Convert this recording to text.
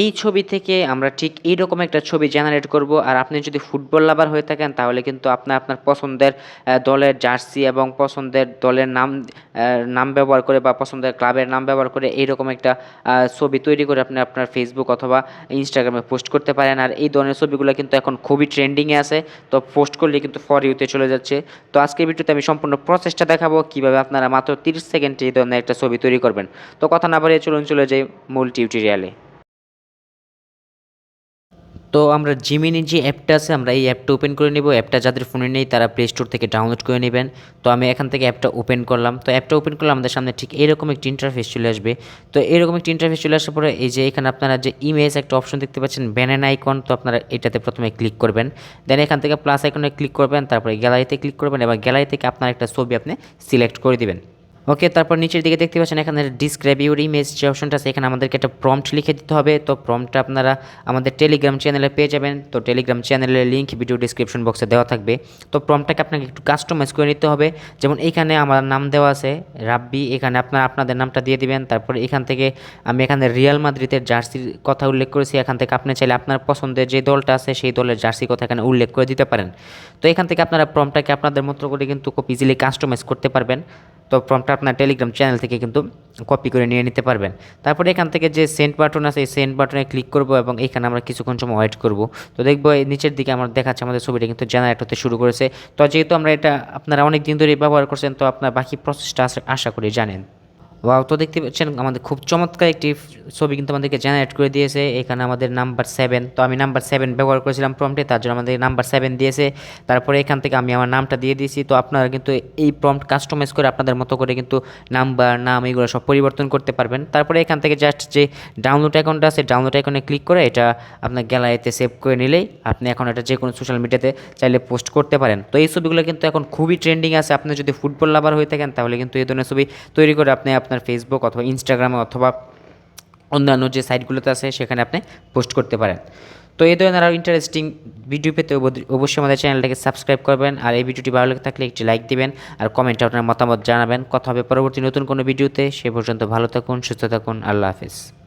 এই ছবি থেকে আমরা ঠিক এইরকম একটা ছবি জেনারেট করব। আর আপনি যদি ফুটবল লাভার হয়ে থাকেন, তাহলে কিন্তু আপনার আপনার পছন্দের দলের জার্সি এবং পছন্দের দলের নাম নাম ব্যবহার করে বা পছন্দের ক্লাবের নাম ব্যবহার করে এইরকম একটা ছবি তৈরি করে আপনি আপনার ফেসবুক অথবা ইনস্টাগ্রামে পোস্ট করতে পারেন। আর এই ধরনের ছবিগুলো কিন্তু এখন খুবই ট্রেন্ডিংয়ে আছে, তো পোস্ট করলে কিন্তু ফর ইউতে চলে যাচ্ছে। তো আজকের ভিডিওতে আমি সম্পূর্ণ প্রসেসটা দেখাবো, কীভাবে আপনারা মাত্র তিরিশ সেকেন্ডে এই ধরনের একটা ছবি তৈরি করবেন। তো কথা না বাড়িয়ে চলুন, চলে যাই মূল টিউটোরিয়ালে তো আমরা জিমিনি যে অ্যাপটা আছে, আমরা এই অ্যাপটা ওপেন করে নেব। অ্যাপটা যাদের ফোনে নেই, তারা প্লে স্টোর থেকে ডাউনলোড করে নেবেন। তো আমি এখান থেকে অ্যাপটা ওপেন করলাম। তো অ্যাপটা ওপেন করলে আমাদের সামনে ঠিক এরকম একটি ইন্টারফেস চলে আসবে। তো এরকম একটি ইন্টারফেস চলে আসার পরে, এই যে এখানে আপনারা যে ইমেজ একটা অপশন দেখতে পাচ্ছেন ব্যানান আইকন তো আপনারা এটাতে প্রথমে ক্লিক করবেন। দেন এখান থেকে প্লাস আইকনে ক্লিক করবেন, তারপরে গ্যালারিতে ক্লিক করবেন এবং গ্যালারি থেকে আপনার একটা ছবি আপনি সিলেক্ট করে দিবেন। ওকে তারপর নিচের দিকে দেখতে পাচ্ছেন এখানে ডিসক্রাইব ইউর ইমেজ যে অপশনটা আছে, এখানে আমাদেরকে একটা প্রম্পট লিখে দিতে হবে। তো প্রম্পটটা আপনারা আমাদের টেলিগ্রাম চ্যানেলে পেয়ে যাবেন। তো টেলিগ্রাম চ্যানেলের লিঙ্ক ভিডিও ডিসক্রিপশন বক্সে দেওয়া থাকবে। তো প্রম্পটটাকে আপনাকে একটু কাস্টমাইজ করে নিতে হবে। যেমন এইখানে আমার নাম দেওয়া আছে, রাব্বি। এখানে আপনারা আপনাদের নামটা দিয়ে দিবেন। তারপর এখান থেকে আমি এখানে রিয়াল মাদ্রিদের জার্সির কথা উল্লেখ করেছি। এখান থেকে আপনি চাইলে আপনার পছন্দের যে দলটা আছে, সেই দলের জার্সি কথা এখানে উল্লেখ করে দিতে পারেন। তো এখান থেকে আপনারা প্রম্পটটাকে আপনাদের মতো করে কিন্তু খুব ইজিলি কাস্টমাইজ করতে পারবেন। তো ফর্মটা আপনার টেলিগ্রাম চ্যানেল থেকে কিন্তু কপি করে নিয়ে নিতে পারবেন। তারপরে এখান থেকে যে সেন্ট বাটন আছে, এই সেন্ট বাটনে ক্লিক করব এবং এখানে আমরা কিছুক্ষণ সময় ওয়েট করব। তো দেখব এই নিচের দিকে আমার দেখাচ্ছে আমাদের ছবিটা কিন্তু জেনারেট হতে শুরু করেছে। তো যেহেতু আমরা এটা আপনারা অনেক দিন ধরে ব্যবহার করছেন, তো আপনার বাকি প্রসেসটা আশা করি জানেন। ওয়াও তো দেখতে পাচ্ছেন আমাদের খুব চমৎকার একটি ছবি কিন্তু আমাদেরকে জেনারেট করে দিয়েছে। এখানে আমাদের নাম্বার সেভেন তো আমি নাম্বার সেভেন ব্যবহার করেছিলাম প্রম্পটে তার জন্য আমাদের নাম্বার সেভেন দিয়েছে। তারপরে এখান থেকে আমি আমার নামটা দিয়ে দিয়েছি। তো আপনারা কিন্তু এই প্রম্পট কাস্টমাইজ করে আপনাদের মতো করে কিন্তু নাম্বার নাম এইগুলো সব পরিবর্তন করতে পারবেন। তারপরে এখান থেকে জাস্ট যে ডাউনলোড অ্যাকাউন্টটা আছে ডাউনলোড অ্যাকাউন্টে ক্লিক করে এটা আপনার গ্যালারিতে সেভ করে নিলেই আপনি এখন এটা যে কোনো সোশ্যাল মিডিয়াতে চাইলে পোস্ট করতে পারেন। তো এই ছবিগুলো কিন্তু এখন খুবই ট্রেন্ডিং আছে। আপনি যদি ফুটবল লাভার হয়ে থাকেন, তাহলে কিন্তু এই ধরনের ছবি তৈরি করে আপনি আপনার ফেসবুক অথবা ইনস্টাগ্রামে অথবা অন্যান্য যে সাইটগুলোতে আছে, সেখানে আপনি পোস্ট করতে পারেন। তো এই ধরনের আরও ইন্টারেস্টিং ভিডিও পেতে অবশ্যই আমাদের চ্যানেলটাকে সাবস্ক্রাইব করবেন আর এই ভিডিওটি ভালো লেগে থাকলে একটি লাইক দিবেন আর কমেন্টে আপনার মতামত জানাবেন। কথা হবে পরবর্তী নতুন কোনো ভিডিওতে সে পর্যন্ত ভালো থাকুন, সুস্থ থাকুন। আল্লাহ হাফিজ।